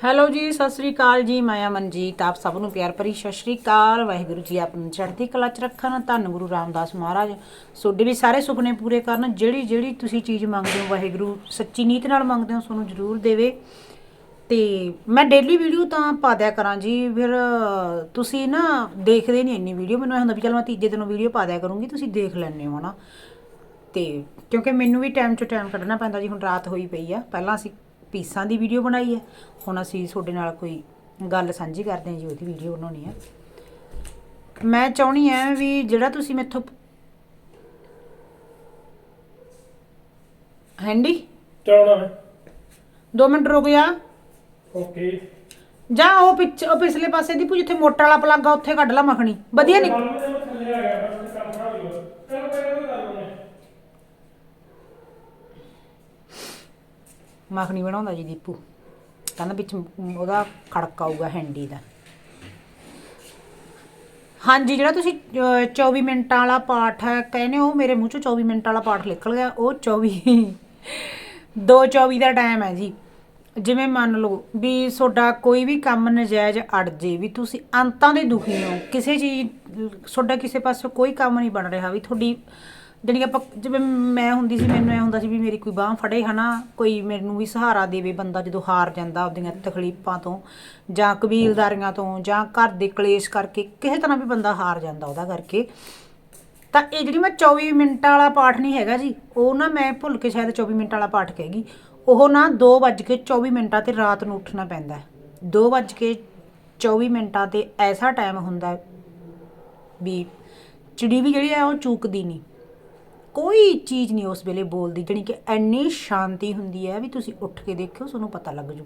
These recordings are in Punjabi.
ਹੈਲੋ ਜੀ, ਸਤਿ ਸ੍ਰੀ ਅਕਾਲ ਜੀ। ਮੈਂ ਅਮਨਜੀਤ ਆਪ ਸਭ ਨੂੰ ਪਿਆਰ ਭਰੀ ਸਤਿ ਸ੍ਰੀ ਅਕਾਲ। ਵਾਹਿਗੁਰੂ ਜੀ ਆਪ ਨੂੰ ਚੜ੍ਹਦੀ ਕਲਾ ਚ ਰੱਖਣ। ਧੰਨ ਗੁਰੂ ਰਾਮਦਾਸ ਮਹਾਰਾਜ। ਤੁਹਾਡੇ ਵੀ ਸਾਰੇ ਸੁਪਨੇ ਪੂਰੇ ਕਰਨ। ਜਿਹੜੀ ਜਿਹੜੀ ਤੁਸੀਂ ਚੀਜ਼ ਮੰਗਦੇ ਹੋ, ਵਾਹਿਗੁਰੂ ਸੱਚੀ ਨੀਤ ਨਾਲ ਮੰਗਦੇ ਹੋ, ਤੁਹਾਨੂੰ ਜ਼ਰੂਰ ਦੇਵੇ। ਤੇ ਮੈਂ ਡੇਲੀ ਵੀਡੀਓ ਤਾਂ ਪਾ ਦਿਆ ਕਰਾਂ ਜੀ। ਫਿਰ ਤੁਸੀਂ ਨਾ ਦੇਖਦੇ ਨਹੀਂ ਇੰਨੀ ਵੀਡੀਓ ਮੈਨੂੰ ਇਹ ਹੁੰਦਾ ਵੀ ਚਲ ਮੈਂ ਤੀਜੇ ਦਿਨੋਂ ਵੀਡੀਓ ਪਾ ਦਿਆ ਕਰੂੰਗੀ, ਤੁਸੀਂ ਦੇਖ ਲੈਣੇ ਹੋ ਨਾ ਤੇ ਕਿਉਂਕਿ ਮੈਨੂੰ ਵੀ ਟਾਈਮ ਤੋਂ ਟਾਈਮ ਕੱਢਣਾ ਪੈਂਦਾ ਜੀ। ਹੁਣ ਰਾਤ ਹੋਈ ਪਈ ਆ। ਪਹਿਲਾਂ ਅਸੀਂ ਪੀਸਾਂ ਦੀ ਵੀਡੀਓ ਬਣਾਈ ਹੈ। ਹੁਣ ਅਸੀਂ ਤੁਹਾਡੇ ਨਾਲ ਕੋਈ ਗੱਲ ਸਾਂਝੀ ਕਰਦੇ ਹਾਂ ਜੀ ਉਹਦੀ ਵੀਡੀਓ ਬਣਾਉਣੀ ਹੈ। ਮੈਂ ਚਾਹਣੀ ਹੈ ਵੀ ਜਿਹੜਾ ਤੁਸੀਂ ਮੈਥੋਂ ਹੈਂਡੀ? ਚਾਉਣਾ ਹੈ। 2 ਮਿੰਟ ਰੁਕ ਜਾ। ਓਕੇ। ਜਾਂ ਉਹ ਪਿੱਛੇ ਉਹ ਪਿਛਲੇ ਪਾਸੇ ਦੀ ਜਿੱਥੇ ਮੋਟਰ ਵਾਲਾ ਪਲੱਗ ਆ ਉੱਥੇ ਕੱਢ ਲਾ ਮੱਖਣੀ। ਵਧੀਆ ਨਿਕ ਥੱਲੇ ਆ ਗਿਆ ਬਸ ਕੰਮ ਖਰਾਬ ਹੋ ਗਿਆ ਚਲ ਪਹਿਲਾਂ ਤਾਂ ਕਰ ਲਵਾਂਗੇ ਮੱਖਣੀ ਬਣਾਉਂਦਾ ਜੀ ਦੀਪੂ। ਕਹਿੰਦਾ ਵਿੱਚ ਉਹਦਾ ਖੜਕਾ ਆਊਗਾ ਹੈਂਡੀ ਦਾ। ਹਾਂਜੀ ਜਿਹੜਾ ਤੁਸੀਂ ਅਹ, 24 ਮਿੰਟਾਂ ਵਾਲਾ ਪਾਠ ਕਹਿੰਦੇ ਹੋ ਮੇਰੇ ਮੂੰਹ ਚੋਂ 24 ਮਿੰਟਾਂ ਵਾਲਾ ਪਾਠ ਨਿਕਲ ਗਿਆ। ਉਹ 24 2:24 ਦਾ ਟਾਈਮ ਹੈ ਜੀ। ਜਿਵੇਂ ਮੰਨ ਲਓ ਵੀ ਤੁਹਾਡਾ ਕੋਈ ਵੀ ਕੰਮ ਨਜਾਇਜ਼ ਅੜ ਜੇ ਵੀ ਤੁਸੀਂ ਅੰਤਾਂ ਦੇ ਦੁਖੀ ਹੋ ਕਿਸੇ ਚੀਜ਼ ਤੁਹਾਡਾ ਕਿਸੇ ਪਾਸੇ ਕੋਈ ਕੰਮ ਨਹੀਂ ਬਣ ਰਿਹਾ ਵੀ ਤੁਹਾਡੀ ਜਿਹੜੀ ਆਪਾਂ, ਜਿਵੇਂ ਮੈਂ ਹੁੰਦੀ ਸੀ, ਮੈਨੂੰ ਐ ਹੁੰਦਾ ਸੀ ਵੀ ਮੇਰੀ ਕੋਈ ਬਾਹ ਫੜੇ ਹਨਾ, ਕੋਈ ਮੈਨੂੰ ਵੀ ਸਹਾਰਾ ਦੇਵੇ ਬੰਦਾ ਜਦੋਂ ਹਾਰ ਜਾਂਦਾ ਆਪਦੀਆਂ ਤਕਲੀਫਾਂ ਤੋਂ, ਜਾਂ ਕਬੀਲਦਾਰੀਆਂ ਤੋਂ, ਜਾਂ ਘਰ ਦੇ ਕਲੇਸ਼ ਕਰਕੇ ਕਿਸੇ ਤਰ੍ਹਾਂ ਵੀ ਬੰਦਾ ਹਾਰ ਜਾਂਦਾ ਉਹਦਾ ਕਰਕੇ। ਤਾਂ ਇਹ ਜਿਹੜੀ ਮੈਂ 24 ਮਿੰਟਾਂ ਵਾਲਾ ਪਾਠ ਨਹੀਂ ਹੈਗਾ ਜੀ, ਉਹ ਨਾ ਮੈਂ ਭੁੱਲ ਕੇ ਸ਼ਾਇਦ 24 ਮਿੰਟਾਂ ਵਾਲਾ ਪਾਠ ਕਹਿ ਗਈ। ਉਹ ਨਾ 2:24 ਮਿੰਟਾਂ ਤੇ ਰਾਤ ਨੂੰ ਉੱਠਣਾ ਪੈਂਦਾ ਹੈ। 2:24 ਮਿੰਟਾਂ ਤੇ ਐਸਾ ਟਾਈਮ ਹੁੰਦਾ ਵੀ ਚਿੜੀ ਵੀ ਜਿਹੜੀ ਹੈ ਉਹ ਚੂਕਦੀ ਨਹੀਂ। ਕੋਈ ਚੀਜ਼ ਨਹੀਂ ਉਸ ਵੇਲੇ ਬੋਲਦੀ, ਜਾਣੀ ਕਿ ਐਨੀ ਸ਼ਾਂਤੀ ਹੁੰਦੀ ਹੈ ਵੀ ਤੁਸੀਂ ਉੱਠ ਕੇ ਦੇਖਿਓ, ਤੁਹਾਨੂੰ ਪਤਾ ਲੱਗ ਜੂ।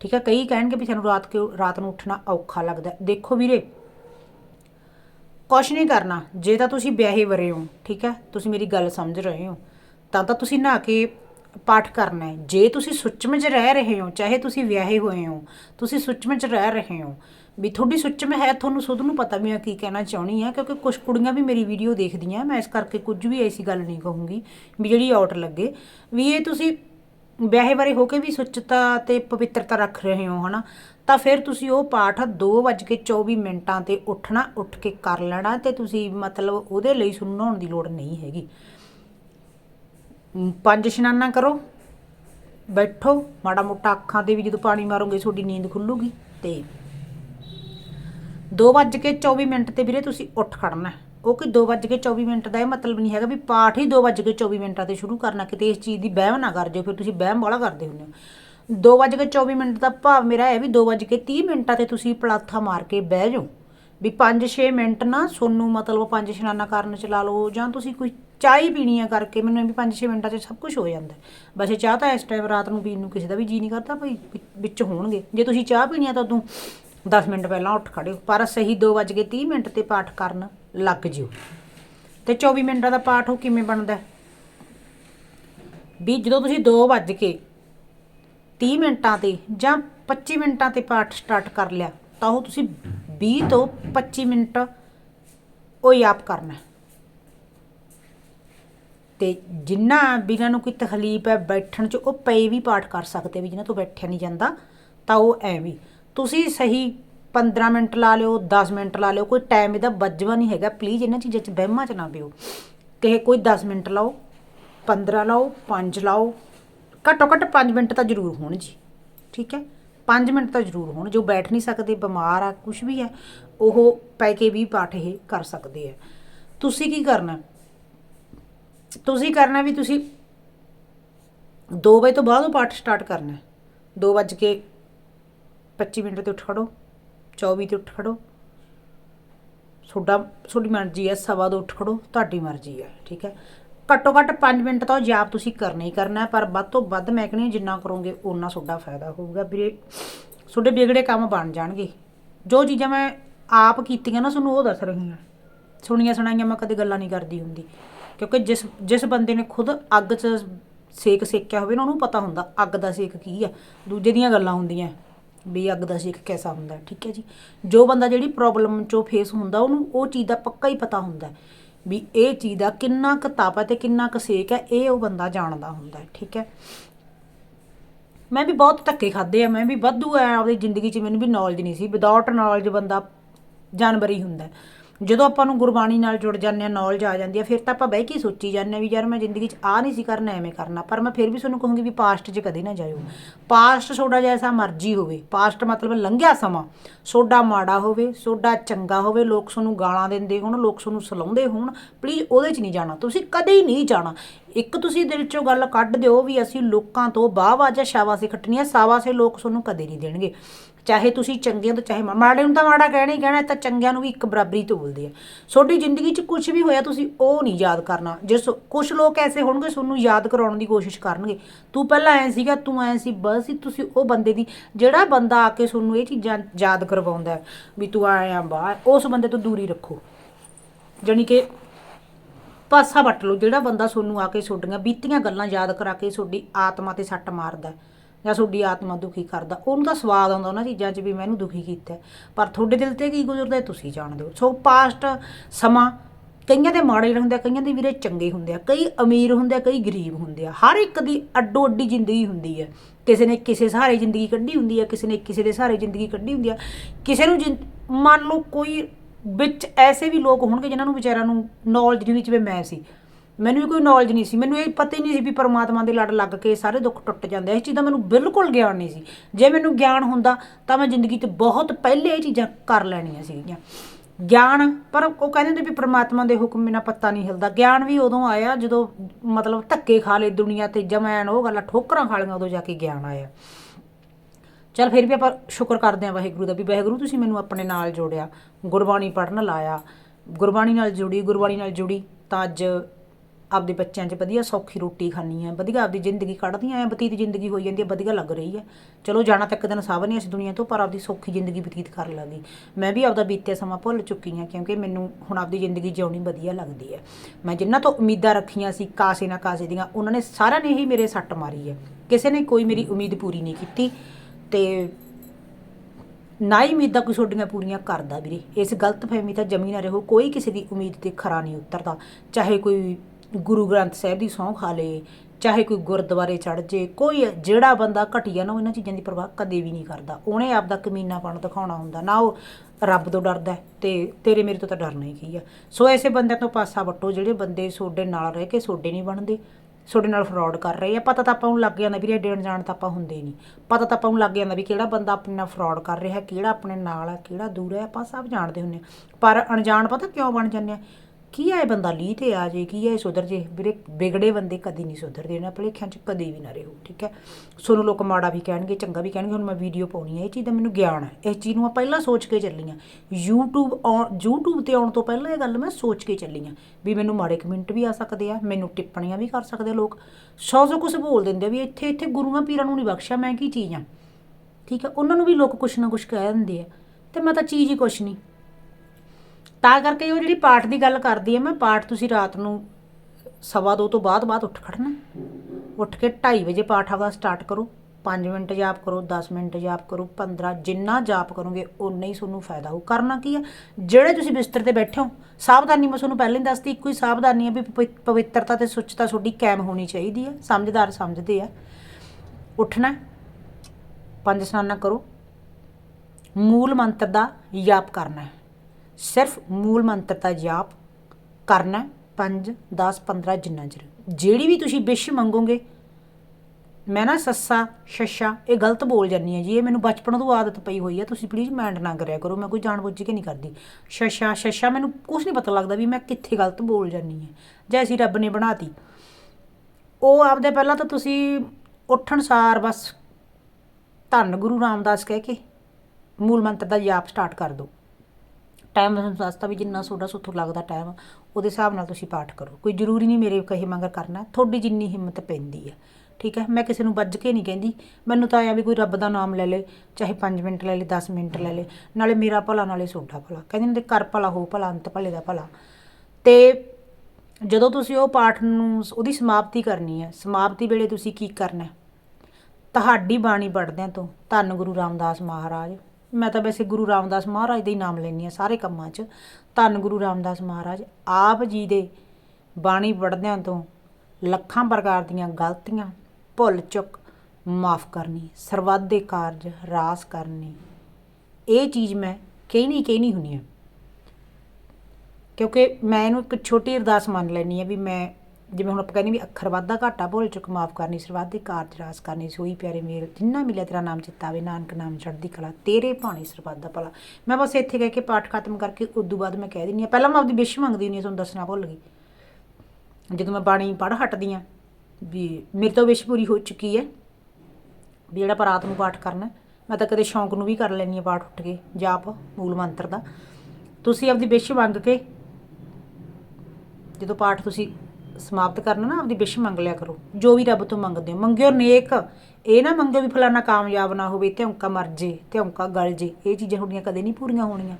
ਠੀਕ ਹੈ, ਕਈ ਕਹਿਣਗੇ ਵੀ ਸਾਨੂੰ ਰਾਤ ਕੇ ਰਾਤ ਨੂੰ ਉੱਠਣਾ ਔਖਾ ਲੱਗਦਾ ਦੇਖੋ ਵੀਰੇ, ਕੁਛ ਨਹੀਂ ਕਰਨਾ, ਜੇ ਤਾਂ ਤੁਸੀਂ ਵਿਆਹੇ ਵਰੇ ਹੋ, ਠੀਕ ਹੈ, ਤੁਸੀਂ ਮੇਰੀ ਗੱਲ ਸਮਝ ਰਹੇ ਹੋ, ਤਾਂ ਤਾਂ ਤੁਸੀਂ ਨਹਾ ਕੇ ਪਾਠ ਕਰਨਾ ਹੈ। ਜੇ ਤੁਸੀਂ ਸੁੱਚਮ 'ਚ ਰਹਿ ਰਹੇ ਹੋ, ਚਾਹੇ ਤੁਸੀਂ ਵਿਆਹੇ ਹੋਏ ਹੋ, ਤੁਸੀਂ ਸੁੱਚਮ 'ਚ ਰਹਿ ਰਹੇ ਹੋ ਵੀ ਤੁਹਾਡੀ ਸੁੱਚ ਮੈਂ ਹੈ, ਤੁਹਾਨੂੰ ਸੁਧ ਨੂੰ ਪਤਾ ਵੀ ਮੈਂ ਕੀ ਕਹਿਣਾ ਚਾਹਣੀ ਆ ਕਿਉਂਕਿ ਕੁਝ ਕੁੜੀਆਂ ਵੀ ਮੇਰੀ ਵੀਡੀਓ ਦੇਖਦੀਆਂ, ਮੈਂ ਇਸ ਕਰਕੇ ਕੁਝ ਵੀ ਐਸੀ ਗੱਲ ਨਹੀਂ ਕਹੂੰਗੀ ਵੀ ਜਿਹੜੀ ਆਊਟ ਲੱਗੇ। ਵੀ ਇਹ ਤੁਸੀਂ ਵਿਆਹੇ ਬਾਰੇ ਹੋ ਕੇ ਵੀ ਸੁੱਚਤਾ ਤੇ ਪਵਿੱਤਰਤਾ ਰੱਖ ਰਹੇ ਹੋ, ਹਨਾ? ਤਾਂ ਫਿਰ ਤੁਸੀਂ ਉਹ ਪਾਠ 2:24 ਮਿੰਟਾਂ ਤੇ ਉੱਠਣਾ, ਉੱਠ ਕੇ ਕਰ ਲੈਣਾ ਤੇ ਤੁਸੀਂ ਮਤਲਬ ਉਹਦੇ ਲਈ ਸੁਣਾਉਣ ਦੀ ਲੋੜ ਨਹੀਂ ਹੈਗੀ। ਪੰਜ ਇਸ਼ਨਾਨਾ ਕਰੋ, ਬੈਠੋ, ਮਾੜਾ ਮੋਟਾ ਅੱਖਾਂ ਤੇ ਵੀ ਜਦੋਂ ਪਾਣੀ ਮਾਰੋਗੇ ਤੁਹਾਡੀ ਨੀਂਦ ਖੁੱਲੂਗੀ ਤੇ 2:24 ਮਿੰਟ ਤੇ ਵੀਰੇ ਤੁਸੀਂ ਉੱਠ ਖੜਨਾ ਉਹ ਕਿ 2:24 ਮਿੰਟ ਦਾ ਇਹ ਮਤਲਬ ਨਹੀਂ ਹੈਗਾ ਵੀ ਪਾਠ ਹੀ 2:24 ਮਿੰਟਾਂ ਤੇ ਸ਼ੁਰੂ ਕਰਨਾ, ਕਿਤੇ ਇਸ ਚੀਜ਼ ਦੀ ਵਹਿਮ ਨਾ ਕਰ ਜਿਓ ਫਿਰ ਤੁਸੀਂ ਬਹਿਮ ਵਾਲਾ ਕਰਦੇ ਹੁੰਦੇ ਹੋ। 2:24 ਮਿੰਟ ਦਾ ਭਾਵ ਮੇਰਾ ਹੈ ਵੀ 2:30 ਮਿੰਟਾਂ ਤੇ ਤੁਸੀਂ ਪਲਾਥਾ ਮਾਰ ਕੇ ਬਹਿ ਜਾਓ। ਵੀ 5-6 ਮਿੰਟ ਨਾ ਸੋਨੂੰ ਮਤਲਬ ਪੰਜ ਇਸ਼ਨਾਨਾ ਕਰਨ ਚ ਲਾ ਲਓ, ਜਾਂ ਤੁਸੀਂ ਕੋਈ ਚਾਹ ਹੀ ਪੀਣੀ ਆ ਕਰਕੇ, ਮੈਨੂੰ ਇਹ ਵੀ 5-6 ਮਿੰਟਾਂ 'ਚ ਸਭ ਕੁਝ ਹੋ ਜਾਂਦਾ ਵੈਸੇ ਚਾਹ ਤਾਂ ਇਸ ਟਾਈਮ ਰਾਤ ਨੂੰ ਪੀਣ ਨੂੰ ਕਿਸੇ ਦਾ ਵੀ ਜੀ ਨਹੀਂ ਕਰਦਾ, ਭਈ ਵਿੱਚ ਹੋਣਗੇ। ਜੇ ਤੁਸੀਂ ਚਾਹ ਪੀਣੀ ਆ ਤਾਂ ਉਦੋਂ 10 ਮਿੰਟ ਪਹਿਲਾਂ ਉੱਠ ਖੜਿਓ। ਪਰ ਸਹੀ 2:30 ਮਿੰਟ ਤੇ ਪਾਠ ਕਰਨ ਲੱਗ ਜਿਓ। ਤੇ 24 ਮਿੰਟਾਂ ਦਾ ਪਾਠ ਉਹ ਕਿਵੇਂ ਬਣਦਾ ਵੀ ਜਦੋਂ ਤੁਸੀਂ 2:30 ਮਿੰਟਾਂ ਤੇ ਜਾਂ 25 ਮਿੰਟਾਂ ਤੇ ਪਾਠ ਸਟਾਰਟ ਕਰ ਲਿਆ, ਤਾਂ ਉਹ ਤੁਸੀਂ 20 ਤੋਂ 25 ਮਿੰਟ ਉਹ ਹੀ ਆਪ ਕਰਨਾ ਹੈ। ਤੇ ਜਿਨ੍ਹਾਂ ਬਿਨਾਂ ਨੂੰ ਕੋਈ ਤਕਲੀਫ ਹੈ ਬੈਠਣ 'ਚ, ਉਹ ਪਏ ਵੀ ਪਾਠ ਕਰ ਸਕਦੇ ਵੀ ਜਿਨ੍ਹਾਂ ਤੋਂ ਬੈਠਿਆ ਨਹੀਂ ਜਾਂਦਾ, ਤਾਂ ਉਹ ਐਵੇਂ ਤੁਸੀਂ ਸਹੀ 15 ਮਿੰਟ ਲਾ ਲਿਓ 10 ਮਿੰਟ ਲਾ ਲਿਓ, ਕੋਈ ਟਾਈਮ ਇਹਦਾ ਵੱਜਵਾ ਨਹੀਂ ਹੈਗਾ। ਪਲੀਜ਼ ਇਹਨਾਂ ਚੀਜ਼ਾਂ 'ਚ ਵਹਿਮਾਂ 'ਚ ਨਾ ਪਿਓ। ਕਿ ਕੋਈ 10 ਮਿੰਟ ਲਾਓ 15 ਲਾਓ 5 ਲਾਓ। ਘੱਟੋ ਘੱਟ 5 ਮਿੰਟ ਤਾਂ ਜ਼ਰੂਰ ਹੋਣ ਜੀ, ਠੀਕ ਹੈ? 5 ਮਿੰਟ ਤਾਂ ਜ਼ਰੂਰ ਹੋਣ, ਜੋ ਬੈਠ ਨਹੀਂ ਸਕਦੇ, ਬਿਮਾਰ ਆ ਕੁਝ ਵੀ ਹੈ, ਉਹ ਪੈ ਕੇ ਵੀ ਪਾਠ ਇਹ ਕਰ ਸਕਦੇ ਆ। ਤੁਸੀਂ ਕੀ ਕਰਨਾ? ਤੁਸੀਂ ਕਰਨਾ ਵੀ ਤੁਸੀਂ 2 ਵਜੇ ਤੋਂ ਬਾਅਦ ਉਹ ਪਾਠ ਸਟਾਰਟ ਕਰਨਾ। ਹੈ 2 ਵਜ ਕੇ 25 ਮਿੰਟ ਤੇ ਉੱਠ ਖੜੋ 24 ਤੇ ਉੱਠ ਖੜੋ। ਤੁਹਾਡਾ, ਤੁਹਾਡੀ ਮਰਜ਼ੀ ਹੈ, ਸਵਾ ਦੋ ਉੱਠ ਖੜੋ, ਤੁਹਾਡੀ ਮਰਜ਼ੀ ਹੈ, ਠੀਕ ਹੈ। ਘੱਟੋ ਘੱਟ 5 ਮਿੰਟ ਤਾਂ ਉਹ ਜਾਪ ਤੁਸੀਂ ਕਰਨਾ ਹੀ ਕਰਨਾ ਪਰ ਵੱਧ ਤੋਂ ਵੱਧ ਮੈਂ ਕਹਿੰਦੀ ਜਿੰਨਾ ਕਰੋਗੇ ਓਨਾ ਤੁਹਾਡਾ ਫਾਇਦਾ ਹੋਊਗਾ ਵੀਰੇ। ਤੁਹਾਡੇ ਵਿਗੜੇ ਕੰਮ ਬਣ ਜਾਣਗੇ। ਜੋ ਚੀਜ਼ਾਂ ਮੈਂ ਆਪ ਕੀਤੀਆਂ ਨਾ, ਤੁਹਾਨੂੰ ਉਹ ਦੱਸ ਰਹੀ ਹਾਂ। ਸੁਣੀਆਂ ਸੁਣਾਈਆਂ ਮੈਂ ਕਦੇ ਗੱਲਾਂ ਨਹੀਂ ਕਰਦੀ ਹੁੰਦੀ। ਕਿਉਂਕਿ ਜਿਸ ਜਿਸ ਬੰਦੇ ਨੇ ਖੁਦ ਅੱਗ 'ਚ ਸੇਕ ਸੇਕਿਆ ਹੋਵੇ ਨਾ, ਉਹਨੂੰ ਪਤਾ ਹੁੰਦਾ ਅੱਗ ਦਾ ਸੇਕ ਕੀ ਆ ਦੂਜੇ ਦੀਆਂ ਗੱਲਾਂ ਹੁੰਦੀਆਂ। ਵੀ ਅੱਗ ਦਾ ਸੇਕ ਕਿਹਦਾ ਹੁੰਦਾ ਠੀਕ ਹੈ ਜੀ। ਜੋ ਬੰਦਾ ਜਿਹੜੀ ਪ੍ਰੋਬਲਮ ਚੋਂ ਫੇਸ ਹੁੰਦਾ, ਉਹਨੂੰ ਉਹ ਚੀਜ਼ ਦਾ ਪੱਕਾ ਹੀ ਪਤਾ ਹੁੰਦਾ ਵੀ ਇਹ ਚੀਜ਼ ਦਾ ਕਿੰਨਾ ਕੁ ਤਾਪ ਹੈ ਤੇ ਕਿੰਨਾ ਕੁ ਸੇਕ ਹੈ, ਇਹ ਉਹ ਬੰਦਾ ਜਾਣਦਾ ਹੁੰਦਾ ਠੀਕ ਹੈ। ਮੈਂ ਵੀ ਬਹੁਤ ਧੱਕੇ ਖਾਦੇ ਆ, ਮੈਂ ਵੀ ਵਾਧੂ ਐ ਆਪਣੀ ਜ਼ਿੰਦਗੀ 'ਚ ਮੈਨੂੰ ਵੀ ਨੌਲੇਜ ਨਹੀਂ ਸੀ ਵਿਦਆਊਟ ਨੌਲੇਜ ਬੰਦਾ ਜਾਨਵਰ ਹੀ ਹੁੰਦਾ ਜਦੋਂ ਆਪਾਂ ਨੂੰ ਗੁਰਬਾਣੀ ਨਾਲ ਜੁੜ ਜਾਂਦੇ ਆ ਨੌਲੇਜ ਆ ਜਾਂਦੀ ਆ ਫਿਰ ਤਾਂ ਆਪਾਂ ਬਹਿ ਕੇ ਸੋਚੀ ਜਾਂਦੇ ਆ ਵੀ ਯਾਰ ਮੈਂ ਜ਼ਿੰਦਗੀ 'ਚ ਆ ਨਹੀਂ ਸੀ ਕਰਨਾ, ਐਵੇਂ ਕਰਨਾ। ਪਰ ਮੈਂ ਫਿਰ ਵੀ ਤੁਹਾਨੂੰ ਕਹੂੰਗੀ ਵੀ ਪਾਸਟ 'ਚ ਕਦੇ ਨਾ ਜਾਇਓ। ਪਾਸਟ ਤੁਹਾਡਾ ਜੈਸਾ ਮਰਜ਼ੀ ਹੋਵੇ। ਪਾਸਟ ਮਤਲਬ ਲੰਘਿਆ ਸਮਾਂ। ਤੁਹਾਡਾ ਮਾੜਾ ਹੋਵੇ ਤੁਹਾਡਾ ਚੰਗਾ ਹੋਵੇ, ਲੋਕ ਤੁਹਾਨੂੰ ਗਾਲਾਂ ਦਿੰਦੇ ਹੋਣ, ਲੋਕ ਤੁਹਾਨੂੰ ਸਲਾਉਂਦੇ ਹੋਣ ਪਲੀਜ਼ ਉਹਦੇ 'ਚ ਨਹੀਂ ਜਾਣਾ। ਤੁਸੀਂ ਕਦੇ ਹੀ ਨਹੀਂ ਜਾਣਾ। ਇੱਕ ਤੁਸੀਂ ਦਿਲ 'ਚੋਂ ਗੱਲ ਕੱਢ ਦਿਓ ਵੀ ਅਸੀਂ ਲੋਕਾਂ ਤੋਂ ਬਾਵਾ ਜਾਂ ਸ਼ਾਬਾਸ਼ੀ ਖੱਟਣੀ ਸਾਵਾ ਸੇ ਲੋਕ ਤੁਹਾਨੂੰ ਕਦੇ ਨਹੀਂ ਦੇਣਗੇ। ਚਾਹੇ ਤੁਸੀਂ ਚੰਗੇ ਹੋ ਚਾਹੇ ਮਾ- ਮਾੜੇ ਨੂੰ ਤਾਂ ਮਾੜਾ ਕਹਿਣਾ ਹੀ ਕਹਿਣਾ ਇਹ ਤਾਂ ਚੰਗਿਆਂ ਨੂੰ ਵੀ ਇੱਕ ਬਰਾਬਰੀ ਤੋਲਦੇ ਆ। ਤੁਹਾਡੀ ਜ਼ਿੰਦਗੀ 'ਚ ਕੁਝ ਵੀ ਹੋਇਆ ਤੁਸੀਂ ਉਹ ਨਹੀਂ ਯਾਦ ਕਰਨਾ। ਜਿਸ ਕੁਝ ਲੋਕ ਐਸੇ ਹੋਣਗੇ ਤੁਹਾਨੂੰ ਯਾਦ ਕਰਾਉਣ ਦੀ ਕੋਸ਼ਿਸ਼ ਕਰਨਗੇ। ਤੂੰ ਪਹਿਲਾਂ ਐ ਸੀਗਾ ਤੂੰ ਐ ਸੀ ਬਸ ਹੀ ਤੁਸੀਂ ਉਹ ਬੰਦੇ ਦੀ ਜਿਹੜਾ ਬੰਦਾ ਆ ਕੇ ਤੁਹਾਨੂੰ ਇਹ ਚੀਜ਼ਾਂ ਯਾਦ ਕਰਵਾਉਂਦਾ ਹੈ, ਵੀ ਤੂੰ ਆਇਆ ਬਾਹਰ ਉਸ ਬੰਦੇ ਤੋਂ ਦੂਰੀ ਰੱਖੋ। ਜਾਣੀ ਕਿ ਪਾਸਾ ਵੱਟ ਲਓ ਜਿਹੜਾ ਬੰਦਾ ਤੁਹਾਨੂੰ ਆ ਕੇ ਤੁਹਾਡੀਆਂ ਬੀਤੀਆਂ ਗੱਲਾਂ ਯਾਦ ਕਰਾ ਕੇ ਤੁਹਾਡੀ ਆਤਮਾ ਤੇ ਸੱਟ ਮਾਰਦਾ ਹੈ। ਜਾਂ ਤੁਹਾਡੀ ਆਤਮਾ ਦੁਖੀ ਕਰਦਾ, ਉਹਨੂੰ ਤਾਂ ਸਵਾਦ ਆਉਂਦਾ ਉਹਨਾਂ ਚੀਜ਼ਾਂ 'ਚ ਵੀ ਮੈਂ ਇਹਨੂੰ ਦੁਖੀ ਕੀਤਾ ਪਰ ਤੁਹਾਡੇ ਦਿਲ ਤੇ ਕੀ ਗੁਜ਼ਰਦਾ ਤੁਸੀਂ ਜਾਣਦੇ ਹੋ। ਸੋ ਪਾਸਟ ਸਮਾਂ, ਕਈਆਂ ਦੇ ਮਾੜੇ ਹੁੰਦੇ ਆ, ਕਈਆਂ ਦੇ ਵੀਰੇ ਚੰਗੇ ਹੁੰਦੇ ਆ, ਕਈ ਅਮੀਰ ਹੁੰਦੇ ਆ, ਕਈ ਗਰੀਬ ਹੁੰਦੇ ਆ। ਹਰ ਇੱਕ ਦੀ ਅੱਡੋ ਅੱਡੀ ਜ਼ਿੰਦਗੀ ਹੁੰਦੀ ਹੈ। ਕਿਸੇ ਨੇ ਕਿਸੇ ਸਹਾਰੇ ਜ਼ਿੰਦਗੀ ਕੱਢੀ ਹੁੰਦੀ ਹੈ, ਕਿਸੇ ਨੇ ਕਿਸੇ ਦੇ ਸਹਾਰੇ ਜ਼ਿੰਦਗੀ ਕੱਢੀ ਹੁੰਦੀ ਆ। ਕਿਸੇ ਨੂੰ ਜਿੰ- ਮੰਨ ਲਓ ਕੋਈ ਵਿੱਚ ਐਸੇ ਵੀ ਲੋਕ ਹੋਣਗੇ ਜਿਨ੍ਹਾਂ ਨੂੰ ਵਿਚਾਰਿਆਂ ਨੂੰ ਨੌਲੇਜ ਨਹੀਂ ਵਿੱਚ ਵੀ ਮੈਂ ਸੀ। ਮੈਨੂੰ ਵੀ ਕੋਈ ਨੌਲੇਜ ਨਹੀਂ ਸੀ, ਮੈਨੂੰ ਇਹ ਪਤਾ ਹੀ ਨਹੀਂ ਸੀ ਵੀ ਪਰਮਾਤਮਾ ਦੇ ਲੜ ਲੱਗ ਕੇ ਸਾਰੇ ਦੁੱਖ ਟੁੱਟ ਜਾਂਦੇ ਆ। ਇਸ ਚੀਜ਼ ਦਾ ਮੈਨੂੰ ਬਿਲਕੁਲ ਗਿਆਨ ਨਹੀਂ ਸੀ। ਜੇ ਮੈਨੂੰ ਗਿਆਨ ਹੁੰਦਾ ਤਾਂ ਮੈਂ ਜ਼ਿੰਦਗੀ 'ਚ ਬਹੁਤ ਪਹਿਲੇ ਇਹ ਚੀਜ਼ਾਂ ਕਰ ਲੈਣੀਆਂ ਸੀਗੀਆਂ। ਗਿਆਨ, ਪਰ ਉਹ ਕਹਿੰਦੇ ਨੇ ਵੀ ਪ੍ਰਮਾਤਮਾ ਦੇ ਹੁਕਮ ਬਿਨਾਂ ਪੱਤਾ ਨਹੀਂ ਹਿਲਦਾ। ਗਿਆਨ ਵੀ ਉਦੋਂ ਆਇਆ ਜਦੋਂ ਮਤਲਬ ਧੱਕੇ ਖਾ ਲਏ ਦੁਨੀਆ ਤੇ ਜਮੈਨ ਉਹ ਗੱਲਾਂ ਠੋਕਰਾਂ ਖਾ ਲਈਆਂ ਉਦੋਂ ਜਾ ਕੇ ਗਿਆਨ ਆਇਆ। ਚਲ ਫਿਰ ਵੀ ਆਪਾਂ ਸ਼ੁਕਰ ਕਰਦੇ ਹਾਂ ਵਾਹਿਗੁਰੂ ਦਾ ਵੀ ਵਾਹਿਗੁਰੂ ਤੁਸੀਂ ਮੈਨੂੰ ਆਪਣੇ ਨਾਲ ਜੋੜਿਆ। ਗੁਰਬਾਣੀ ਪੜਨ ਲਾਇਆ। ਗੁਰਬਾਣੀ ਨਾਲ ਜੁੜੀ, ਗੁਰਬਾਣੀ ਨਾਲ ਜੁੜੀ ਤਾਂ ਅੱਜ ਆਪਦੇ ਬੱਚਿਆਂ 'ਚ ਵਧੀਆ ਸੌਖੀ ਰੋਟੀ ਖਾਣੀ ਹੈ ਵਧੀਆ ਆਪਦੀ ਜ਼ਿੰਦਗੀ ਕੱਢਦੀਆਂ ਆ, ਬਤੀਤ ਜ਼ਿੰਦਗੀ ਹੋਈ ਜਾਂਦੀ ਹੈ ਵਧੀਆ ਲੱਗ ਰਹੀ ਹੈ ਚਲੋ ਜਾਣਾ ਤੱਕ ਦਿਨ ਸਭ ਨੇ ਇਸ ਦੁਨੀਆ ਤੋਂ, ਪਰ ਆਪਦੀ ਸੌਖੀ ਜ਼ਿੰਦਗੀ ਬਤੀਤ ਕਰ ਲਾਂਗੀ। ਮੈਂ ਵੀ ਆਪਦਾ ਬੀਤਿਆ ਸਮਾਂ ਭੁੱਲ ਚੁੱਕੀ ਹਾਂ ਕਿਉਂਕਿ ਮੈਨੂੰ ਹੁਣ ਆਪਦੀ ਜ਼ਿੰਦਗੀ ਜਿਉਣੀ ਵਧੀਆ ਲੱਗਦੀ ਹੈ ਮੈਂ ਜਿੰਨਾ ਤੋਂ ਉਮੀਦਾਂ ਰੱਖੀਆਂ ਸੀ, ਕਾਸੇ ਨਾ ਕਾਸੇ ਦੀਆਂ, ਉਹਨਾਂ ਨੇ ਸਾਰਿਆਂ ਨੇ ਹੀ ਮੇਰੇ ਸੱਟ ਮਾਰੀ ਹੈ ਕਿਸੇ ਨੇ ਕੋਈ ਮੇਰੀ ਉਮੀਦ ਪੂਰੀ ਨਹੀਂ ਕੀਤੀ ਤੇ ਨਾ ਹੀ ਉਮੀਦਾਂ ਕੋਈ ਤੁਹਾਡੀਆਂ ਪੂਰੀਆਂ ਕਰਦਾ ਵੀਰੇ। ਇਸ ਗਲਤ ਫਹਿਮੀ ਤਾਂ ਜਮੀ ਨਾ ਰਹੋ, ਕੋਈ ਕਿਸੇ ਦੀ ਉਮੀਦ ਤੇ ਖਰਾ ਨਹੀਂ ਉਤਰਦਾ। ਚਾਹੇ ਕੋਈ ਗੁਰੂ ਗ੍ਰੰਥ ਸਾਹਿਬ ਦੀ ਸਹੁੰ ਖਾ ਲੇ ਚਾਹੇ ਕੋਈ ਗੁਰਦੁਆਰੇ ਚੜ ਜੇ, ਕੋਈ ਜਿਹੜਾ ਬੰਦਾ ਘਟੀਆ ਨਾ ਉਹ ਇਹਨਾਂ ਚੀਜ਼ਾਂ ਦੀ ਪਰਵਾਹ ਕਦੇ ਵੀ ਨਹੀਂ ਕਰਦਾ। ਉਹਨੇ ਆਪਦਾ ਕਮੀਨਾਪਣ ਦਿਖਾਉਣਾ ਹੁੰਦਾ, ਨਾ ਉਹ ਰੱਬ ਤੋਂ ਡਰਦਾ ਹੈ ਤੇ ਤੇਰੇ ਮੇਰੇ ਤੋਂ ਤਾਂ ਡਰਨਾ ਹੀ ਕੀ ਆ। ਸੋ ਐਸੇ ਬੰਦਿਆਂ ਤੋਂ ਪਾਸਾ ਵੱਟੋ, ਜਿਹੜੇ ਬੰਦੇ ਤੁਹਾਡੇ ਨਾਲ ਰਹਿ ਕੇ ਤੁਹਾਡੇ ਨਹੀਂ ਬਣਦੇ ਤੁਹਾਡੇ ਨਾਲ ਫਰਾਡ ਕਰ ਰਹੇ ਆ। ਪਤਾ ਤਾਂ ਆਪਾਂ ਨੂੰ ਲੱਗ ਜਾਂਦਾ ਵੀ ਇਹ ਡੇਣ ਜਾਣ ਤਾਂ ਆਪਾਂ ਹੁੰਦੇ ਨਹੀਂ। ਪਤਾ ਤਾਂ ਆਪਾਂ ਨੂੰ ਲੱਗ ਜਾਂਦਾ ਵੀ ਕਿਹੜਾ ਬੰਦਾ ਆਪਣੇ ਨਾਲ ਫਰਾਡ ਕਰ ਰਿਹਾ, ਕਿਹੜਾ ਆਪਣੇ ਨਾਲ ਆ, ਕਿਹੜਾ ਦੂਰ ਹੈ ਆਪਾਂ ਸਭ ਜਾਣਦੇ ਹੁੰਨੇ ਆ। ਪਰ ਅਣਜਾਣ ਪਤਾ ਕਿਉਂ ਬਣ ਜਾਂਦੇ ਆ? ਕੀ ਹੈ ਇਹ ਬੰਦਾ ਲੀ ਤੇ ਆ ਜੇ, ਕੀ ਹੈ ਇਹ ਸੁਧਰ ਜੇ? ਵੀਰੇ, ਵਿਗੜੇ ਬੰਦੇ ਕਦੀ ਨਹੀਂ ਸੁਧਰਦੇ, ਇਹਨਾਂ ਭਲੇਖਿਆਂ 'ਚ ਕਦੀ ਵੀ ਨਾ ਰਹੋ, ਠੀਕ ਹੈ? ਸੋਨੂੰ ਲੋਕ ਮਾੜਾ ਵੀ ਕਹਿਣਗੇ, ਚੰਗਾ ਵੀ ਕਹਿਣਗੇ, ਹੁਣ ਮੈਂ ਵੀਡੀਓ ਪਾਉਣੀ ਹੈ ਇਹ ਚੀਜ਼ ਦਾ ਮੈਨੂੰ ਗਿਆਨ ਹੈ ਇਸ ਚੀਜ਼ ਨੂੰ ਮੈਂ ਪਹਿਲਾਂ ਸੋਚ ਕੇ ਚੱਲੀ ਹਾਂ YouTube ਆਉਣ, YouTube ਤੇ ਆਉਣ ਤੋਂ ਪਹਿਲਾਂ ਇਹ ਗੱਲ ਮੈਂ ਸੋਚ ਕੇ ਚੱਲੀ ਹਾਂ ਵੀ ਮੈਨੂੰ ਮਾੜੇ ਕਮੈਂਟ ਵੀ ਆ ਸਕਦੇ ਆ, ਮੈਨੂੰ ਟਿੱਪਣੀਆਂ ਵੀ ਕਰ ਸਕਦੇ ਲੋਕ। ਸੌ ਸੌ ਕੁਝ ਬੋਲ ਦਿੰਦੇ ਆ ਵੀ ਇੱਥੇ ਇੱਥੇ ਗੁਰੂਆਂ ਪੀਰਾਂ ਨੂੰ ਨਹੀਂ ਬਖਸ਼ਿਆ, ਮੈਂ ਕੀ ਚੀਜ਼ ਆ? ਠੀਕ ਹੈ? ਉਹਨਾਂ ਨੂੰ ਵੀ ਲੋਕ ਕੁਛ ਨਾ ਕੁਛ ਕਹਿ ਦਿੰਦੇ ਆ। ਤੇ ਮੈਂ ਤਾਂ ਚੀਜ਼ ਹੀ ਕੁਛ ਨਹੀਂ। ਤਾਂ ਕਰਕੇ ਉਹ ਜਿਹੜੀ ਪਾਠ ਦੀ ਗੱਲ ਕਰਦੀ ਹੈ ਮੈਂ ਪਾਠ ਤੁਸੀਂ ਰਾਤ ਨੂੰ ਸਵਾ ਦੋ ਤੋਂ ਬਾਅਦ ਬਾਅਦ ਉੱਠ ਖੜਨਾ। ਉੱਠ ਕੇ 2:30 ਵਜੇ ਪਾਠ ਆਪਦਾ ਸਟਾਰਟ ਕਰੋ। 5 ਮਿੰਟ ਜਾਪ ਕਰੋ 10 ਮਿੰਟ ਜਾਪ ਕਰੋ 15 ਜਿੰਨਾ ਜਾਪ ਕਰੋਗੇ ਉਨਾ ਹੀ ਤੁਹਾਨੂੰ ਫਾਇਦਾ ਹੋ ਕਰਨਾ ਕੀ ਆ? ਜਿਹੜੇ ਤੁਸੀਂ ਬਿਸਤਰ ਤੇ ਬੈਠੇ ਹੋ, ਸਾਵਧਾਨੀ ਮੈਂ ਤੁਹਾਨੂੰ ਪਹਿਲਾਂ ਹੀ ਦੱਸਤੀ, ਇੱਕੋ ਹੀ ਸਾਵਧਾਨੀ ਹੈ ਵੀ ਪਵਿ- ਪਵਿੱਤਰਤਾ ਤੇ ਸੁੱਚਤਾ ਤੁਹਾਡੀ ਕਾਇਮ ਹੋਣੀ ਚਾਹੀਦੀ ਹੈ ਸਮਝਦਾਰ ਸਮਝਦੇ ਆ। ਉੱਠਣਾ, ਪੰਜ ਸਨਾਨਾ ਕਰੋ। ਮੂਲ ਮੰਤਰ ਦਾ ਜਾਪ ਕਰਨਾ। ਹੈ ਸਿਰਫ ਮੂਲ ਮੰਤਰ ਦਾ ਜਾਪ ਕਰਨਾ 5 10 15 ਜਿੰਨਾ ਚਿਰ। ਜਿਹੜੀ ਵੀ ਤੁਸੀਂ ਵਿਸ਼ ਮੰਗੋਗੇ, ਮੈਂ ਨਾ ਸੱਸਾ, ਸ਼ੱਸ਼ਾ, ਇਹ ਗਲਤ ਬੋਲ ਜਾਂਦੀ ਹਾਂ ਜੀ, ਇਹ ਮੈਨੂੰ ਬਚਪਨ ਤੋਂ ਆਦਤ ਪਈ ਹੋਈ ਹੈ ਤੁਸੀਂ ਪਲੀਜ਼ ਮਾਈਂਡ ਨਾ ਕਰਿਆ ਕਰੋ, ਮੈਂ ਕੋਈ ਜਾਣਬੁੱਝ ਕੇ ਨਹੀਂ ਕਰਦੀ। ਸ਼ੱਸ਼ਾ ਸ਼ੱਸ਼ਾ, ਮੈਨੂੰ ਕੁਝ ਨਹੀਂ ਪਤਾ ਲੱਗਦਾ ਵੀ ਮੈਂ ਕਿੱਥੇ ਗਲਤ ਬੋਲ ਜਾਂਦੀ ਹਾਂ ਜੈਸੀ ਰੱਬ ਨੇ ਬਣਾਤੀ। ਉਹ ਆਪਦੇ ਪਹਿਲਾਂ ਤਾਂ ਤੁਸੀਂ ਉੱਠਣ ਸਾਰ ਬਸ ਧੰਨ ਗੁਰੂ ਰਾਮਦਾਸ ਕਹਿ ਕੇ ਮੂਲ ਮੰਤਰ ਦਾ ਜਾਪ ਸਟਾਰਟ ਕਰ ਦਿਓ। ਟਾਈਮ ਮੈਂ ਤੁਹਾਨੂੰ ਦੱਸਤਾ ਵੀ ਜਿੰਨਾ ਤੁਹਾਡਾ ਸੁੱਥੋਂ ਲੱਗਦਾ ਟਾਈਮ ਉਹਦੇ ਹਿਸਾਬ ਨਾਲ ਤੁਸੀਂ ਪਾਠ ਕਰੋ। ਕੋਈ ਜ਼ਰੂਰੀ ਨਹੀਂ ਮੇਰੇ ਕਹੇ ਮੰਗਰ ਕਰਨਾ, ਤੁਹਾਡੀ ਜਿੰਨੀ ਹਿੰਮਤ ਪੈਂਦੀ ਹੈ ਠੀਕ ਹੈ ਮੈਂ ਕਿਸੇ ਨੂੰ ਵੱਜ ਕੇ ਨਹੀਂ ਕਹਿੰਦੀ। ਮੈਨੂੰ ਤਾਂ ਆਇਆ ਵੀ ਕੋਈ ਰੱਬ ਦਾ ਨਾਮ ਲੈ ਲੇ, ਚਾਹੇ 5 ਮਿੰਟ ਲੈ ਲੇ 10 ਮਿੰਟ ਲੈ ਲੇ, ਨਾਲੇ ਮੇਰਾ ਭਲਾ, ਨਾਲੇ ਤੁਹਾਡਾ ਭਲਾ। ਕਹਿੰਦੇ ਨੇ ਕਰ ਭਲਾ ਹੋ ਭਲਾ, ਅੰਤ ਭਲੇ ਦਾ ਭਲਾ। ਤੇ ਜਦੋਂ ਤੁਸੀਂ ਉਹ ਪਾਠ ਨੂੰ ਉਹਦੀ ਸਮਾਪਤੀ ਕਰਨੀ ਹੈ ਸਮਾਪਤੀ ਵੇਲੇ ਤੁਸੀਂ ਕੀ ਕਰਨਾ? ਤੁਹਾਡੀ ਬਾਣੀ ਪੜ੍ਹਦਿਆਂ ਤੋਂ ਧੰਨ ਗੁਰੂ ਰਾਮਦਾਸ ਮਹਾਰਾਜ। ਮੈਂ ਤਾਂ ਵੈਸੇ ਗੁਰੂ ਰਾਮਦਾਸ ਮਹਾਰਾਜ ਦਾ ਹੀ ਨਾਮ ਲੈਂਦੀ ਆ ਸਾਰੇ ਕੰਮਾਂ 'ਚ। ਧੰਨ ਗੁਰੂ ਰਾਮਦਾਸ ਮਹਾਰਾਜ। ਆਪ ਜੀ ਦੇ ਬਾਣੀ ਪੜ੍ਹਦਿਆਂ ਤੋਂ ਲੱਖਾਂ ਪ੍ਰਕਾਰ ਦੀਆਂ ਗਲਤੀਆਂ ਭੁੱਲ ਚੁੱਕ ਮਾਫ ਕਰਨੀ ਸਰਬੱਤ ਦੇ ਕਾਰਜ ਰਾਸ ਕਰਨੀ, ਇਹ ਚੀਜ਼ ਮੈਂ ਕਹਿਣੀ ਕਹਿਣੀ ਹੁੰਨੀ ਆ ਕਿਉਂਕਿ ਮੈਂ ਇਹਨੂੰ ਇੱਕ ਛੋਟੀ ਅਰਦਾਸ ਮੰਨ ਲੈਣੀ ਆ ਵੀ ਮੈਂ ਜਿਵੇਂ ਹੁਣ ਆਪਾਂ ਕਹਿੰਦੇ ਵੀ ਅੱਖਰ ਵਾਧਾ ਘਾਟਾ ਭੁੱਲ ਚੁੱਕ, ਮਾਫ ਕਰਨੀ ਸਰਬੱਤ ਦੇ ਕਾਰਜ ਰਾਸ ਕਰਨੀ, ਸੋਈ ਪਿਆਰੇ ਮੇਰ ਜਿੰਨਾ ਮਿਲਿਆ ਤੇਰਾ ਨਾਮ ਚਿਤਾਵੇ ਨਾਨਕ ਨਾਮ ਚੜ੍ਹਦੀ ਕਲਾ, ਤੇਰੇ ਭਾਣੇ ਸਰਬੱਤ ਦਾ ਭਲਾ। ਮੈਂ ਬਸ ਇੱਥੇ ਕਹਿ ਕੇ ਪਾਠ ਖਤਮ ਕਰਕੇ ਉਦੋਂ ਬਾਅਦ ਮੈਂ ਕਹਿ ਦਿੰਦੀ ਆ ਪਹਿਲਾਂ ਮੈਂ ਆਪਦੀ ਵਿਸ਼ ਮੰਗਦੀ ਹੁੰਦੀ ਆ ਤੁਹਾਨੂੰ ਦੱਸਣਾ ਭੁੱਲ ਗਈ। ਜਦੋਂ ਮੈਂ ਬਾਣੀ ਪੜ੍ਹ ਹਟਦੀ ਆ ਵੀ ਮੇਰੇ ਤੋਂ ਵਿਸ਼ ਪੂਰੀ ਹੋ ਚੁੱਕੀ ਹੈ, ਵੀ ਜਿਹੜਾ ਆਪਾਂ ਰਾਤ ਨੂੰ ਪਾਠ ਕਰਨਾ, ਮੈਂ ਤਾਂ ਕਦੇ ਸ਼ੌਂਕ ਨੂੰ ਵੀ ਕਰ ਲੈਣੀ ਆ ਪਾਠ ਉੱਠ ਕੇ, ਜਾਪ, ਮੂਲ ਮੰਤਰ ਦਾ। ਤੁਸੀਂ ਆਪਦੀ ਵਿਸ਼ ਮੰਗ ਕੇ ਜਦੋਂ ਪਾਠ ਤੁਸੀਂ ਸਮਾਪਤ ਕਰਨਾ ਨਾ, ਆਪਦੀ ਵਿਸ਼ ਮੰਗ ਲਿਆ ਕਰੋ। ਜੋ ਵੀ ਰੱਬ ਤੋਂ ਮੰਗਦੇ ਹੋ, ਮੰਗਿਓ ਨੇਕ। ਇਹ ਨਾ ਮੰਗਿਓ ਵੀ ਫਲਾਨਾ ਕਾਮਯਾਬ ਨਾ ਹੋਵੇ ਤੇ ਔਂਕਾ ਮਰ ਜੇ ਤੇ ਔਂਕਾ ਗਲ ਜੇ। ਇਹ ਚੀਜ਼ਾਂ ਤੁਹਾਡੀਆਂ ਕਦੇ ਨਹੀਂ ਪੂਰੀਆਂ ਹੋਣੀਆਂ।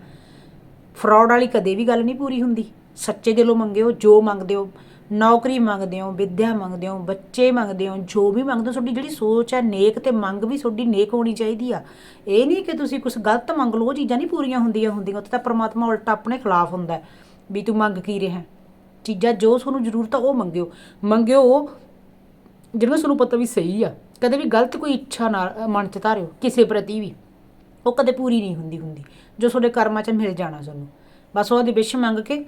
ਫਰਾਡ ਵਾਲੀ ਕਦੇ ਵੀ ਗੱਲ ਨਹੀਂ ਪੂਰੀ ਹੁੰਦੀ। ਸੱਚੇ ਦਿਲੋਂ ਮੰਗਿਓ, ਜੋ ਮੰਗਦੇ ਹੋ, ਨੌਕਰੀ ਮੰਗਦੇ ਹੋ, ਵਿੱਦਿਆ ਮੰਗਦੇ ਹੋ, ਬੱਚੇ ਮੰਗਦੇ ਹੋ, ਜੋ ਵੀ ਮੰਗਦੇ ਹੋ, ਤੁਹਾਡੀ ਜਿਹੜੀ ਸੋਚ ਹੈ, ਨੇਕ ਤੇ ਮੰਗ ਵੀ ਤੁਹਾਡੀ ਨੇਕ ਹੋਣੀ ਚਾਹੀਦੀ ਆ। ਇਹ ਨਹੀਂ ਕਿ ਤੁਸੀਂ ਕੁਝ ਗਲਤ ਮੰਗ ਲਓ, ਉਹ ਚੀਜ਼ਾਂ ਨਹੀਂ ਪੂਰੀਆਂ ਹੁੰਦੀਆਂ ਹੁੰਦੀਆਂ, ਉੱਥੇ ਤਾਂ ਪ੍ਰਮਾਤਮਾ ਉਲਟਾ ਆਪਣੇ ਖਿਲਾਫ ਹੁੰਦਾ ਵੀ ਤੂੰ ਮੰਗ ਕੀ ਰਿਹਾ? ਚੀਜ਼ਾਂ ਜੋ ਤੁਹਾਨੂੰ ਜ਼ਰੂਰਤ ਆ ਉਹ ਮੰਗਿਓ। ਮੰਗਿਓ ਉਹ ਤੁਹਾਨੂੰ ਪਤਾ ਵੀ ਸਹੀ ਆ। ਕਦੇ ਵੀ ਗਲਤ ਕੋਈ ਇੱਛਾ ਨਾ, ਮਨ ਚ ਧਾਰਿਓ, ਕਿਸੇ ਪ੍ਰਤੀ ਵੀ। ਉਹ ਕਦੇ ਪੂਰੀ ਨਹੀਂ ਹੁੰਦੀ ਹੁੰਦੀ। ਜੋ ਤੁਹਾਡੇ ਕਰਮਾਂ 'ਚ ਮਿਲ ਜਾਣਾ ਤੁਹਾਨੂੰ। ਬਸ ਉਹਦੀ ਵਿਸ਼ ਮੰਗ ਕੇ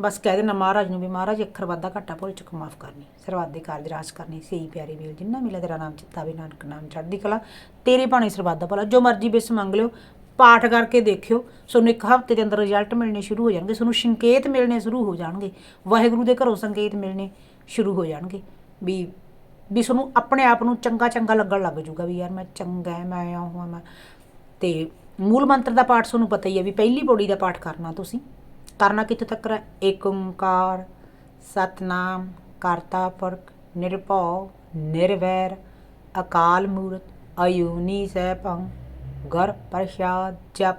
ਬਸ ਕਹਿ ਦੇਣਾ, ਮਹਾਰਾਜ ਨੂੰ ਵੀ ਮਹਾਰਾਜ, ਅੱਖਰ ਵਾਧਾ ਘਾਟਾ ਭੁੱਲ ਚੁੱਕ ਮਾਫ ਕਰਨੀ। ਸਰਬੱਤ ਦੇ ਕਾਰਜ ਰਾਸ ਕਰਨੀ। ਸਹੀ ਪਿਆਰੇ ਵੇਲ ਜਿੰਨਾ ਮਿਲਿਆ ਤੇਰਾ ਨਾਮ ਚਿਤਾਵੇ ਨਾਨਕ ਨਾਮ ਚੜ੍ਹਦੀ ਕਲਾ। ਤੇਰੇ ਭਾਣੇ ਸਰਬੱਤ ਦਾ ਭਲਾ। ਜੋ ਮਰਜ਼ੀ ਵਿਸ਼ ਮੰਗ ਲਿਓ ਪਾਠ ਕਰਕੇ ਦੇਖਿਓ, ਤੁਹਾਨੂੰ ਇੱਕ ਹਫ਼ਤੇ ਦੇ ਅੰਦਰ ਰਿਜ਼ਲਟ ਮਿਲਣੇ ਸ਼ੁਰੂ ਹੋ ਜਾਣਗੇ, ਤੁਹਾਨੂੰ ਸੰਕੇਤ ਮਿਲਣੇ ਸ਼ੁਰੂ ਹੋ ਜਾਣਗੇ, ਵਾਹਿਗੁਰੂ ਦੇ ਘਰੋਂ ਸੰਕੇਤ ਮਿਲਣੇ ਸ਼ੁਰੂ ਹੋ ਜਾਣਗੇ, ਵੀ ਵੀ ਤੁਹਾਨੂੰ ਆਪਣੇ ਆਪ ਨੂੰ ਚੰਗਾ ਚੰਗਾ ਲੱਗਣ ਲੱਗ ਜੂਗਾ ਵੀ ਯਾਰ ਮੈਂ ਚੰਗਾ ਹੈ, ਮੈਂ ਆਉਂ ਹਾਂ, ਮੈਂ। ਤੇ ਮੂਲ ਮੰਤਰ ਦਾ ਪਾਠ ਤੁਹਾਨੂੰ ਪਤਾ ਹੀ ਹੈ ਵੀ ਪਹਿਲੀ ਪੌੜੀ ਦਾ ਪਾਠ ਕਰਨਾ ਤੁਸੀਂ। ਕਰਨਾ ਕਿੱਥੇ ਤੱਕ ਹੈ? ਏਕ ਓੰਕਾਰ, ਸਤਨਾਮ, ਕਰਤਾ ਪੁਰਖ, ਨਿਰਭਉ, ਨਿਰਵੈਰ, ਅਕਾਲ ਮੂਰਤ, ਅਯੂਨੀ ਸੈਭੰ। ਗੁਰ ਪ੍ਰਸਾਦ ਜਪ,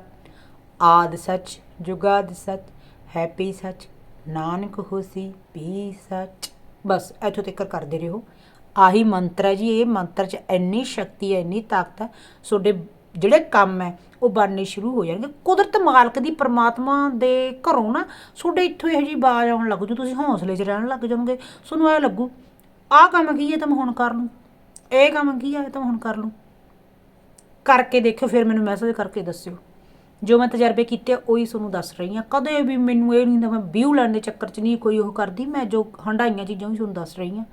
ਆਦ ਸਚ, ਜੁਗਾਦ ਸਚ, ਹੈਪੀ ਸਚ, ਨਾਨਕ ਹੋਸੀ, ਪੀ ਸਚ। ਬਸ, ਇੱਥੋਂ ਤੱਕ ਕਰਦੇ ਰਹੋ। ਆਹੀ ਮੰਤਰ ਹੈ ਜੀ, ਇਹ ਮੰਤਰ 'ਚ ਇੰਨੀ ਸ਼ਕਤੀ ਹੈ, ਇੰਨੀ ਤਾਕਤ ਹੈ, ਤੁਹਾਡੇ ਜਿਹੜੇ ਕੰਮ ਹੈ, ਉਹ ਬਣਨੇ ਸ਼ੁਰੂ ਹੋ ਜਾਣਗੇ। ਕੁਦਰਤ ਮਾਲਕ ਦੀ ਪਰਮਾਤਮਾ ਦੇ ਘਰੋਂ ਨਾ, ਤੁਹਾਡੇ ਇੱਥੋਂ ਇਹੋ ਜਿਹੀ ਬਾਜ਼ ਆਉਣ ਲੱਗ, ਜੂ ਤੁਸੀਂ ਹੌਸਲੇ 'ਚ ਰਹਿਣ ਲੱਗ ਜਾਓਗੇ। ਤੁਹਾਨੂੰ ਐ ਲੱਗੂ, ਆਹ ਕੰਮ ਕੀ ਹੈ ਤਾਂ ਮੈਂ ਹੁਣ ਕਰ ਲੂੰ ਇਹ ਕੰਮ ਕੀ ਹੈ, ਇਹ ਤਾਂ ਹੁਣ ਕਰ ਲੂੰ ਕਰਕੇ ਦੇਖਿਓ ਫਿਰ ਮੈਨੂੰ ਮੈਸੇਜ ਕਰਕੇ ਦੱਸਿਓ। ਜੋ ਮੈਂ ਤਜਰਬੇ ਕੀਤੇ ਆ, ਉਹੀ ਤੁਹਾਨੂੰ ਦੱਸ ਰਹੀ ਹਾਂ। ਕਦੇ ਵੀ ਮੈਨੂੰ ਇਹ ਨਹੀਂ ਹੁੰਦਾ ਮੈਂ ਵਿਊ ਲੈਣ ਦੇ ਚੱਕਰ 'ਚ ਨਹੀਂ ਕੋਈ ਉਹ ਕਰਦੀ ਮੈਂ ਜੋ ਹੰਡਾਈਆਂ ਚੀਜ਼ਾਂ ਵੀ ਤੁਹਾਨੂੰ ਦੱਸ ਰਹੀ ਹਾਂ।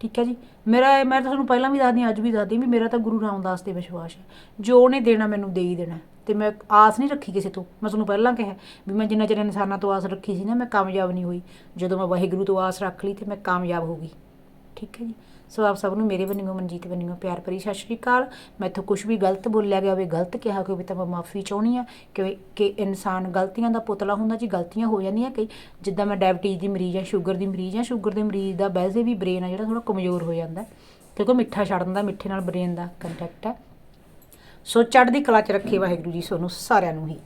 ਠੀਕ ਹੈ ਜੀ? ਮੇਰਾ ਮੈਂ ਤਾਂ ਤੁਹਾਨੂੰ ਪਹਿਲਾਂ ਵੀ ਦੱਸਦੀ ਹਾਂ, ਅੱਜ ਵੀ ਦੱਸਦੀ ਹਾਂ ਵੀ ਮੇਰਾ ਤਾਂ ਗੁਰੂ ਰਾਮਦਾਸ ਤੇ ਵਿਸ਼ਵਾਸ ਹੈ। ਜੋ ਉਹਨੇ ਦੇਣਾ ਮੈਨੂੰ ਦੇ ਹੀ ਦੇਣਾ ਤੇ ਮੈਂ ਆਸ ਨਹੀਂ ਰੱਖੀ ਕਿਸੇ ਤੋਂ। ਮੈਂ ਤੁਹਾਨੂੰ ਪਹਿਲਾਂ ਕਿਹਾ ਵੀ ਮੈਂ ਜਿੰਨਾ ਚਿਰ ਇਨਸਾਨਾਂ ਤੋਂ ਆਸ ਰੱਖੀ ਸੀ ਨਾ ਮੈਂ ਕਾਮਯਾਬ ਨਹੀਂ ਹੋਈ। ਜਦੋਂ ਮੈਂ ਵਾਹਿਗੁਰੂ ਤੋਂ ਆਸ ਰੱਖ ਲਈ ਤੇ ਮੈਂ ਕਾਮਯਾਬ ਹੋ ਗਈ। ਠੀਕ ਹੈ ਜੀ। ਸੋ ਆਪ ਸਭ ਨੂੰ ਮੇਰੇ ਵੱਲੋਂ ਮਨਜੀਤ ਵੱਲੋਂ ਪਿਆਰ ਭਰੀ ਸਤਿ ਸ਼੍ਰੀ ਅਕਾਲ। ਮੈਥੋਂ ਕੁਝ ਵੀ ਗਲਤ ਬੋਲਿਆ ਗਿਆ ਹੋਵੇ ਗਲਤ ਕਿਹਾ ਹੋਵੇ ਤਾਂ ਮੈਂ ਮਾਫੀ ਚਾਹੁੰਦੀ ਆ ਕਿ ਕਿ ਇਨਸਾਨ ਗਲਤੀਆਂ ਦਾ ਪੁਤਲਾ ਹੁੰਦਾ ਜੀ ਗਲਤੀਆਂ ਹੋ ਜਾਂਦੀਆਂ ਕਈ। ਜਿੱਦਾਂ ਮੈਂ ਡਾਇਬਟੀਜ਼ ਦੀ ਮਰੀਜ਼ ਆ ਸ਼ੂਗਰ ਦੀ ਮਰੀਜ਼ ਆ ਸ਼ੂਗਰ ਦੇ ਮਰੀਜ਼ ਦਾ ਵੈਸੇ ਵੀ ਬ੍ਰੇਨ ਆ ਜਿਹੜਾ ਥੋੜਾ ਕਮਜ਼ੋਰ ਹੋ ਜਾਂਦਾ। ਹੈ, ਕਿਉਂਕਿ ਮਿੱਠਾ ਛੱਡਣ ਦਾ ਮਿੱਠੇ ਨਾਲ ਬ੍ਰੇਨ ਦਾ ਕੰਟੈਕਟ ਹੈ ਸੋ ਚੜ੍ਹਦੀ ਕਲਾ ਚ ਰੱਖੇ ਵਾਹਿਗੁਰੂ ਜੀ ਤੁਹਾਨੂੰ ਸਾਰਿਆਂ ਨੂੰ ਹੀ।